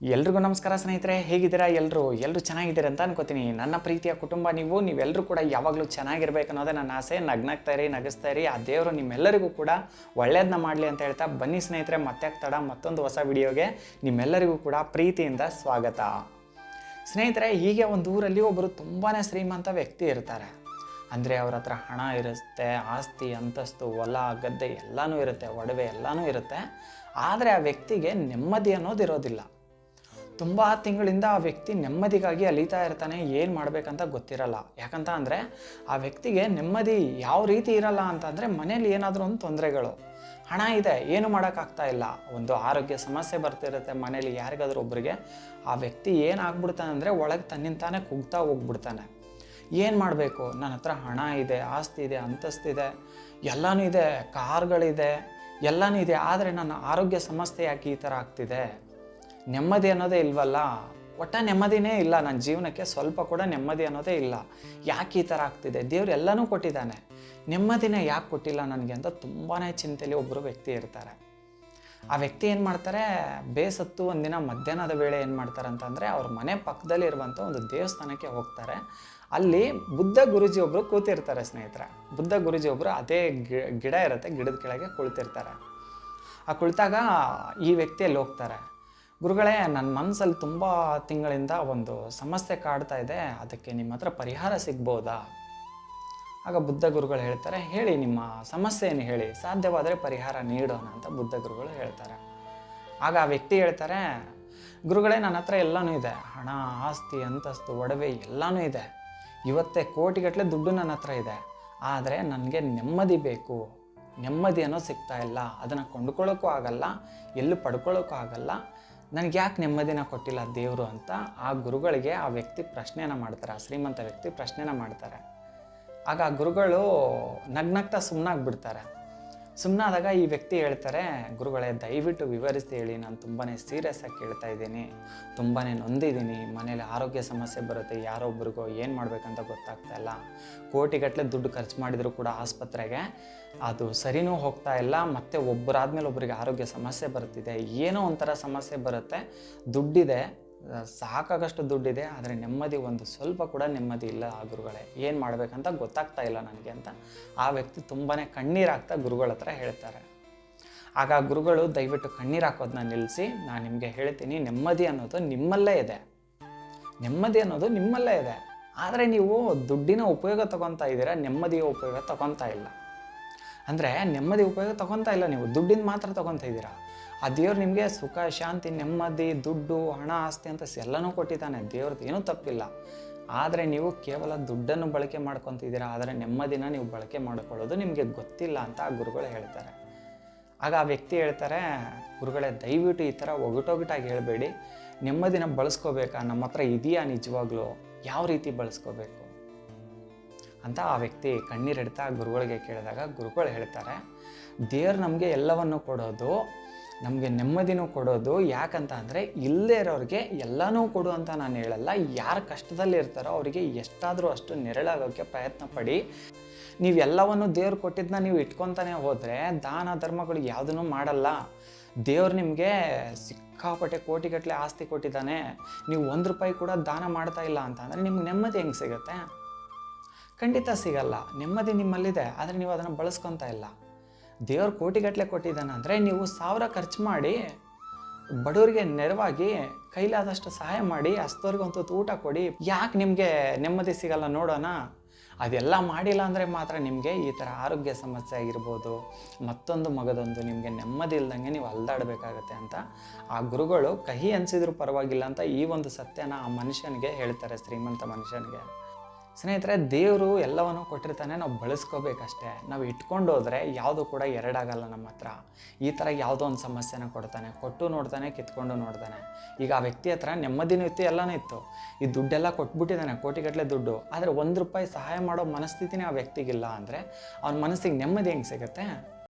ಎಲ್ರಿಗೂ ನಮಸ್ಕಾರ ಸ್ನೇಹಿತರೆ, ಹೇಗಿದ್ದೀರಾ? ಎಲ್ಲರೂ ಎಲ್ಲರೂ ಚೆನ್ನಾಗಿದ್ದೀರಾ ಅಂತ ಅನ್ಕೋತೀನಿ. ನನ್ನ ಪ್ರೀತಿಯ ಕುಟುಂಬ ನೀವು ನೀವೆಲ್ಲರೂ ಕೂಡ ಯಾವಾಗಲೂ ಚೆನ್ನಾಗಿರ್ಬೇಕು ಅನ್ನೋದೇ ನನ್ನ ಆಸೆ. ನಗ್ನಾಗ್ತಾ ಇರಿ, ನಗಿಸ್ತಾ ಇರಿ. ಆ ದೇವರು ನಿಮ್ಮೆಲ್ಲರಿಗೂ ಕೂಡ ಒಳ್ಳೆಯದನ್ನ ಮಾಡಲಿ ಅಂತ ಹೇಳ್ತಾ ಬನ್ನಿ ಸ್ನೇಹಿತರೆ ಮತ್ತೆ ತಡ ಮತ್ತೊಂದು ಹೊಸ ವಿಡಿಯೋಗೆ. ನಿಮ್ಮೆಲ್ಲರಿಗೂ ಕೂಡ ಪ್ರೀತಿಯಿಂದ ಸ್ವಾಗತ. ಸ್ನೇಹಿತರೆ, ಹೀಗೆ ಒಂದು ಊರಲ್ಲಿ ಒಬ್ಬರು ತುಂಬಾ ಶ್ರೀಮಂತ ವ್ಯಕ್ತಿ ಇರ್ತಾರೆ. ಅಂದರೆ ಅವ್ರ ಹತ್ರ ಹಣ ಇರುತ್ತೆ, ಆಸ್ತಿ, ಅಂತಸ್ತು, ಹೊಲ, ಗದ್ದೆ ಎಲ್ಲನೂ ಇರುತ್ತೆ, ಒಡವೆ ಎಲ್ಲನೂ ಇರುತ್ತೆ. ಆದರೆ ಆ ವ್ಯಕ್ತಿಗೆ ನೆಮ್ಮದಿ ಅನ್ನೋದು ಇರೋದಿಲ್ಲ. ತುಂಬ ತಿಂಗಳಿಂದ ಆ ವ್ಯಕ್ತಿ ನೆಮ್ಮದಿಗಾಗಿ ಅಲಿತಾ ಇರ್ತಾನೆ, ಏನು ಮಾಡಬೇಕಂತ ಗೊತ್ತಿರಲ್ಲ. ಯಾಕಂತ ಅಂದರೆ ಆ ವ್ಯಕ್ತಿಗೆ ನೆಮ್ಮದಿ ಯಾವ ರೀತಿ ಇರಲ್ಲ ಅಂತಂದರೆ ಮನೇಲಿ ಏನಾದರೂ ಒಂದು ತೊಂದರೆಗಳು. ಹಣ ಇದೆ, ಏನು ಮಾಡೋಕ್ಕಾಗ್ತಾ ಇಲ್ಲ. ಒಂದು ಆರೋಗ್ಯ ಸಮಸ್ಯೆ ಬರ್ತಿರುತ್ತೆ ಮನೇಲಿ ಯಾರಿಗಾದ್ರೂ ಒಬ್ಬರಿಗೆ ಆ ವ್ಯಕ್ತಿ ಏನಾಗ್ಬಿಡ್ತಾನೆ ಅಂದರೆ ಒಳಗೆ ತನ್ನಿಂತಾನೆ ಕುಗ್ತಾ ಹೋಗ್ಬಿಡ್ತಾನೆ. ಏನು ಮಾಡಬೇಕು? ನನ್ನ ಹತ್ರ ಹಣ ಇದೆ, ಆಸ್ತಿ ಇದೆ, ಅಂತಸ್ತಿದೆ, ಎಲ್ಲನೂ ಇದೆ, ಕಾರ್ಗಳಿದೆ, ಎಲ್ಲನೂ ಇದೆ, ಆದರೆ ನನ್ನ ಆರೋಗ್ಯ ಸಮಸ್ಯೆ ಯಾಕೆ ಈ ಥರ ಆಗ್ತಿದೆ? ನೆಮ್ಮದಿ ಅನ್ನೋದೇ ಇಲ್ವಲ್ಲ? ಒಟ್ಟ ನೆಮ್ಮದಿನೇ ಇಲ್ಲ. ನನ್ನ ಜೀವನಕ್ಕೆ ಸ್ವಲ್ಪ ಕೂಡ ನೆಮ್ಮದಿ ಅನ್ನೋದೇ ಇಲ್ಲ. ಯಾಕೆ ಈ ಥರ ಆಗ್ತಿದೆ? ದೇವ್ರು ಎಲ್ಲನೂ ಕೊಟ್ಟಿದ್ದಾನೆ. ನೆಮ್ಮದಿನೇ ಯಾಕೆ ಕೊಟ್ಟಿಲ್ಲ ನನಗೆ ಅಂತ ತುಂಬಾ ಚಿಂತೆಯಲ್ಲಿ ಒಬ್ಬರು ವ್ಯಕ್ತಿ ಇರ್ತಾರೆ. ಆ ವ್ಯಕ್ತಿ ಏನು ಮಾಡ್ತಾರೆ? ಬೇಸತ್ತು ಒಂದಿನ ಮಧ್ಯಾಹ್ನದ ವೇಳೆ ಏನು ಮಾಡ್ತಾರೆ ಅಂತಂದರೆ ಅವ್ರ ಮನೆ ಪಕ್ಕದಲ್ಲಿ ಇರುವಂಥ ಒಂದು ದೇವಸ್ಥಾನಕ್ಕೆ ಹೋಗ್ತಾರೆ. ಅಲ್ಲಿ ಬುದ್ಧ ಗುರುಜಿ ಒಬ್ಬರು ಕೂತಿರ್ತಾರೆ ಸ್ನೇಹಿತರೆ. ಬುದ್ಧ ಗುರುಜಿ ಒಬ್ಬರು ಅದೇ ಗಿಡ ಇರುತ್ತೆ, ಗಿಡದ ಕೆಳಗೆ ಕುಳಿತಿರ್ತಾರೆ. ಆ ಕುಳಿತಾಗ ಈ ವ್ಯಕ್ತಿ ಅಲ್ಲಿ ಹೋಗ್ತಾರೆ? ಗುರುಗಳೇ ನನ್ನ ಮನಸ್ಸಲ್ಲಿ ತುಂಬ ತಿಂಗಳಿಂದ ಒಂದು ಸಮಸ್ಯೆ ಕಾಡ್ತಾ ಇದೆ. ಅದಕ್ಕೆ ನಿಮ್ಮ ಹತ್ರ ಪರಿಹಾರ ಸಿಗ್ಬೋದಾ? ಆಗ ಬುದ್ಧ ಗುರುಗಳು ಹೇಳ್ತಾರೆ, ಹೇಳಿ, ನಿಮ್ಮ ಸಮಸ್ಯೆಯನ್ನು ಹೇಳಿ. ಸಾಧ್ಯವಾದರೆ ಪರಿಹಾರ ನೀಡೋಣ ಅಂತ ಬುದ್ಧ ಗುರುಗಳು ಹೇಳ್ತಾರೆ. ಆಗ ಆ ವ್ಯಕ್ತಿ ಹೇಳ್ತಾರೆ, ಗುರುಗಳೇ ನನ್ನ ಹತ್ರ ಎಲ್ಲನೂ ಇದೆ. ಹಣ, ಆಸ್ತಿ, ಅಂತಸ್ತು, ಒಡವೆ ಎಲ್ಲನೂ ಇದೆ. ಇವತ್ತೇ ಕೋಟಿಗಟ್ಟಲೆ ದುಡ್ಡು ನನ್ನ ಹತ್ರ ಇದೆ. ಆದರೆ ನನಗೆ ನೆಮ್ಮದಿ ಬೇಕು. ನೆಮ್ಮದಿ ಅನ್ನೋ ಸಿಗ್ತಾ ಇಲ್ಲ. ಅದನ್ನು ಕೊಂಡ್ಕೊಳ್ಳೋಕ್ಕೂ ಆಗಲ್ಲ. ಎಲ್ಲೂ ಪಡ್ಕೊಳ್ಳೋಕ್ಕೂ ಆಗಲ್ಲ. ನನಗೆ ಯಾಕೆ ನೆಮ್ಮದಿನ ಕೊಟ್ಟಿಲ್ಲ ದೇವರು ಅಂತ ಆ ಗುರುಗಳಿಗೆ ಆ ವ್ಯಕ್ತಿ ಪ್ರಶ್ನೆನ ಮಾಡ್ತಾರೆ, ಆ ಶ್ರೀಮಂತ ವ್ಯಕ್ತಿ ಪ್ರಶ್ನೆನ ಮಾಡ್ತಾರೆ. ಆಗ ಆ ಗುರುಗಳು ನಗ್ನಗ್ತಾ ಸುಮ್ಮನಾಗ್ಬಿಡ್ತಾರೆ ಸುಮ್ಮನಾದಾಗ ಈ ವ್ಯಕ್ತಿ ಹೇಳ್ತಾರೆ, ಗುರುಗಳೇ, ದಯವಿಟ್ಟು ವಿವರಿಸಿ ಹೇಳಿ. ನಾನು ತುಂಬಾ ಸೀರಿಯಸ್ ಆಗಿ ಕೇಳ್ತಾ ಇದ್ದೀನಿ. ತುಂಬಾ ನೊಂದಿದ್ದೀನಿ. ಮನೇಲಿ ಆರೋಗ್ಯ ಸಮಸ್ಯೆ ಬರುತ್ತೆ. ಯಾರೊಬ್ರಿಗೋ ಏನು ಮಾಡಬೇಕಂತ ಗೊತ್ತಾಗ್ತಾ ಇಲ್ಲ. ಕೋಟಿಗಟ್ಟಲೆ ದುಡ್ಡು ಖರ್ಚು ಮಾಡಿದರೂ ಕೂಡ ಆಸ್ಪತ್ರೆಗೆ. ಅದು ಸರಿನೂ ಹೋಗ್ತಾ ಇಲ್ಲ. ಮತ್ತು ಒಬ್ಬರಾದ್ಮೇಲೆ ಒಬ್ಬರಿಗೆ ಆರೋಗ್ಯ ಸಮಸ್ಯೆ ಬರ್ತಿದೆ. ಏನೋ ಒಂಥರ ಸಮಸ್ಯೆ ಬರುತ್ತೆ. ದುಡ್ಡಿದೆ. ಸಾಕಾಗಷ್ಟು ದುಡ್ಡಿದೆ, ಆದರೆ ನೆಮ್ಮದಿ ಒಂದು ಸ್ವಲ್ಪ ಕೂಡ ನೆಮ್ಮದಿ ಇಲ್ಲ ಆ ಗುರುಗಳೇ. ಏನು ಮಾಡಬೇಕಂತ ಗೊತ್ತಾಗ್ತಾ ಇಲ್ಲ ನನಗೆ ಅಂತ ಆ ವ್ಯಕ್ತಿ ತುಂಬಾ ಕಣ್ಣೀರಾಗ್ತಾ ಗುರುಗಳ ಹತ್ರ ಹೇಳ್ತಾರೆ. ಆಗ ಗುರುಗಳು ದಯವಿಟ್ಟು ಕಣ್ಣೀರು ಹಾಕೋದನ್ನ ನಿಲ್ಲಿಸಿ ನಾನು ನಿಮಗೆ ಹೇಳ್ತೀನಿ, ನೆಮ್ಮದಿ ಅನ್ನೋದು ನಿಮ್ಮಲ್ಲೇ ಇದೆ. ನೆಮ್ಮದಿ ಅನ್ನೋದು ನಿಮ್ಮಲ್ಲೇ ಇದೆ. ಆದರೆ ನೀವು ದುಡ್ಡಿನ ಉಪಯೋಗ ತಗೊತಾ ಇದ್ದೀರಾ, ನೆಮ್ಮದಿಯ ಉಪಯೋಗ ತಗೊತಾ ಇಲ್ಲ. ಅಂದರೆ ನೆಮ್ಮದಿ ಉಪಯೋಗ ತಗೊತಾ ಇಲ್ಲ ನೀವು ದುಡ್ಡಿನ ಮಾತ್ರ ತಗೊತಾ ಇದ್ದೀರಾ. ಆ ದೇವ್ರು ನಿಮಗೆ ಸುಖ, ಶಾಂತಿ, ನೆಮ್ಮದಿ, ದುಡ್ಡು, ಹಣ, ಆಸ್ತಿ ಅಂತ ಎಲ್ಲನೂ ಕೊಟ್ಟಿದ್ದಾನೆ. ದೇವ್ರದ್ದು ಏನೂ ತಪ್ಪಿಲ್ಲ. ಆದರೆ ನೀವು ಕೇವಲ ದುಡ್ಡನ್ನು ಬಳಕೆ ಮಾಡ್ಕೊತಿದ್ದೀರಾ, ಆದರೆ ನೆಮ್ಮದಿನ ನೀವು ಬಳಕೆ ಮಾಡಿಕೊಳ್ಳೋದು ನಿಮಗೆ ಗೊತ್ತಿಲ್ಲ ಅಂತ ಆ ಗುರುಗಳು ಹೇಳ್ತಾರೆ. ಆಗ ಆ ವ್ಯಕ್ತಿ ಹೇಳ್ತಾರೆ, ಗುರುಗಳೇ, ದಯವಿಟ್ಟು ಈ ಥರ ಒಗಟೊಗಟಾಗಿ ಹೇಳಬೇಡಿ. ನೆಮ್ಮದಿನ ಬಳಸ್ಕೋಬೇಕಾ? ನಮ್ಮ ಹತ್ರ ಇದೆಯಾ ನಿಜವಾಗ್ಲೂ? ಯಾವ ರೀತಿ ಬಳಸ್ಕೋಬೇಕು? ಅಂತ ಆ ವ್ಯಕ್ತಿ ಕಣ್ಣೀರಿಡ್ತಾ ಗುರುಗಳಿಗೆ ಕೇಳಿದಾಗ ಗುರುಗಳು ಹೇಳ್ತಾರೆ, ದೇವ್ರು ನಮಗೆ ಎಲ್ಲವನ್ನು ಕೊಡೋದು ನಮಗೆ ನೆಮ್ಮದಿನೂ ಕೊಡೋದು. ಯಾಕಂತ ಅಂದರೆ ಇಲ್ಲದೇ ಇರೋರಿಗೆ ಎಲ್ಲನೂ ಕೊಡು ಅಂತ ನಾನು ಹೇಳಲ್ಲ. ಯಾರು ಕಷ್ಟದಲ್ಲಿ ಇರ್ತಾರೋ ಅವರಿಗೆ ಎಷ್ಟಾದರೂ ಅಷ್ಟು ನೆರಳಾಗೋಕ್ಕೆ ಪ್ರಯತ್ನ ಪಡಿ. ನೀವೆಲ್ಲವನ್ನು ದೇವ್ರು ಕೊಟ್ಟಿದ್ದನ್ನ ನೀವು ಇಟ್ಕೊತಾನೆ ಹೋದರೆ ದಾನ ಧರ್ಮಗಳು ಯಾವುದನ್ನು ಮಾಡಲ್ಲ. ದೇವ್ರು ನಿಮಗೆ ಸಿಕ್ಕಾಪಟ್ಟೆ ಕೋಟಿಗಟ್ಟಲೆ ಆಸ್ತಿ ಕೊಟ್ಟಿದ್ದಾನೆ. ನೀವು ಒಂದು ರೂಪಾಯಿ ಕೂಡ ದಾನ ಮಾಡ್ತಾ ಇಲ್ಲ ಅಂತ ಅಂದರೆ ನಿಮ್ಗೆ ನೆಮ್ಮದಿ ಹೆಂಗೆ ಸಿಗುತ್ತೆ? ಖಂಡಿತ ಸಿಗಲ್ಲ. ನೆಮ್ಮದಿ ನಿಮ್ಮಲ್ಲಿದೆ. ಆದರೆ ನೀವು ಅದನ್ನು ಬಳಸ್ಕೊತಾ ಇಲ್ಲ. ದೇವ್ರು ಕೋಟಿಗಟ್ಟಲೆ ಕೊಟ್ಟಿದ್ದಾನೆ ಅಂದರೆ ನೀವು ಸಾವಿರ ಖರ್ಚು ಮಾಡಿ ಬಡವರಿಗೆ ನೆರವಾಗಿ ಕೈಲಾದಷ್ಟು ಸಹಾಯ ಮಾಡಿ ಹಸ್ತವ್ರಿಗೆ ಒಂದು ಊಟ ಕೊಡಿ. ಯಾಕೆ ನಿಮಗೆ ನೆಮ್ಮದಿ ಸಿಗಲ್ಲ ನೋಡೋಣ? ಅದೆಲ್ಲ ಮಾಡಿಲ್ಲ ಅಂದರೆ ಮಾತ್ರ ನಿಮಗೆ ಈ ಥರ ಆರೋಗ್ಯ ಸಮಸ್ಯೆ ಆಗಿರ್ಬೋದು. ಮತ್ತೊಂದು ಮಗದೊಂದು ನಿಮಗೆ ನೆಮ್ಮದಿ ಇಲ್ದಂಗೆ ನೀವು ಅಲ್ದಾಡಬೇಕಾಗತ್ತೆ ಅಂತ ಆ ಗುರುಗಳು ಕಹಿ ಅನಿಸಿದ್ರು ಪರವಾಗಿಲ್ಲ ಅಂತ ಈ ಒಂದು ಸತ್ಯನ ಆ ಮನುಷ್ಯನಿಗೆ ಹೇಳ್ತಾರೆ ಶ್ರೀಮಂತ ಮನುಷ್ಯನಿಗೆ. ಸ್ನೇಹಿತರೆ, ದೇವರು ಎಲ್ಲವನ್ನು ಕೊಟ್ಟಿರ್ತಾನೆ, ನಾವು ಬಳಸ್ಕೋಬೇಕಷ್ಟೇ. ನಾವು ಇಟ್ಕೊಂಡು ಹೋದರೆ ಯಾವುದು ಕೂಡ ಎರಡಾಗಲ್ಲ ನಮ್ಮ ಹತ್ರ. ಈ ಥರ ಯಾವುದೋ ಒಂದು ಸಮಸ್ಯೆನ ಕೊಡ್ತಾನೆ, ಕೊಟ್ಟು ನೋಡ್ತಾನೆ, ಕಿತ್ಕೊಂಡು ನೋಡ್ತಾನೆ. ಈಗ ಆ ವ್ಯಕ್ತಿ ಹತ್ರ ನೆಮ್ಮದಿನೂ ಇತ್ತು ಎಲ್ಲನೂ ಇತ್ತು. ಈ ದುಡ್ಡೆಲ್ಲ ಕೊಟ್ಬಿಟ್ಟಿದ್ದಾನೆ ಕೋಟಿಗಟ್ಟಲೆ ದುಡ್ಡು. ಆದರೆ ಒಂದು ರೂಪಾಯಿ ಸಹಾಯ ಮಾಡೋ ಮನಸ್ಥಿತಿನೇ ಆ ವ್ಯಕ್ತಿಗಿಲ್ಲ ಅಂದರೆ, ಅವ್ನ ಮನಸ್ಸಿಗೆ ನೆಮ್ಮದಿ ಹೆಂಗೆ ಸಿಗುತ್ತೆ?